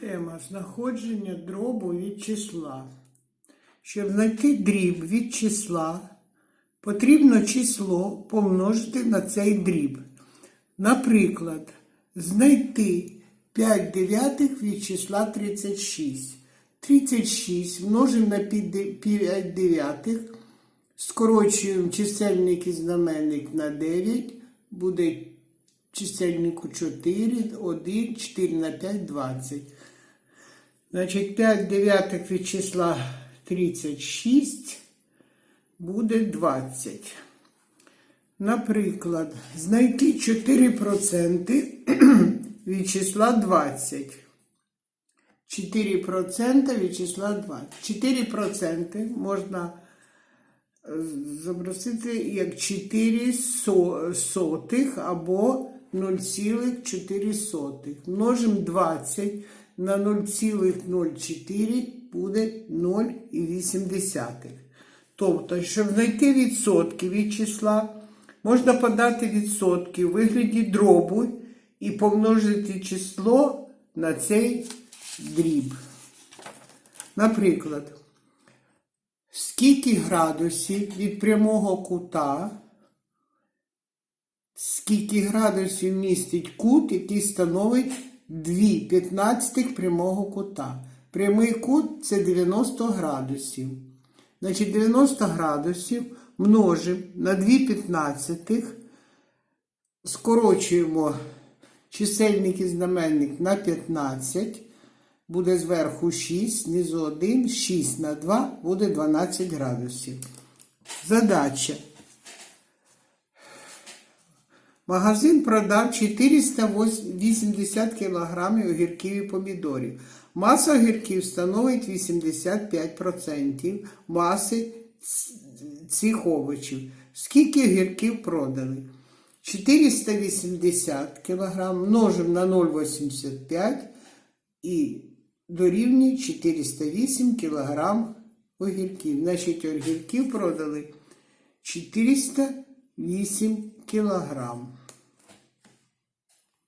Тема знаходження дробу від числа. Щоб знайти дріб від числа, потрібно число помножити на цей дріб. Наприклад, знайти 5 дев'ятих від числа 36. 36 множимо на 5 дев'ятих, скорочуємо чисельник і знаменник на 9, буде чисельнику 4, 1, 4 на 5, 20. Значить, 5 дев'ятих від числа 36 буде 20. Наприклад, знайти 4% від числа 20. 4% від числа 20. 4% можна е, зобразити як 4 сотих або 0,4. Множимо 20 на 0,04 буде 0,8. Тобто, щоб знайти відсотки від числа, можна подати відсотки у вигляді дробу і помножити число на цей дріб. Наприклад, скільки градусів від прямого кута, скільки градусів містить кут, який становить 2 п'ятнадцятих прямого кута. Прямий кут це 90 градусів. Значить, 90 градусів множимо на 2 п'ятнадцятих, скорочуємо чисельник і знаменник на 15, буде зверху 6, знизу 1, 6 на 2 буде 12 градусів. Задача. Магазин продав 480 кг огірків і помідорів. Маса огірків становить 85% маси цих овочів. Скільки огірків продали? 480 кг множимо на 0,85 і дорівнює 408 кг огірків. Значить, огірків продали 408 кілограм.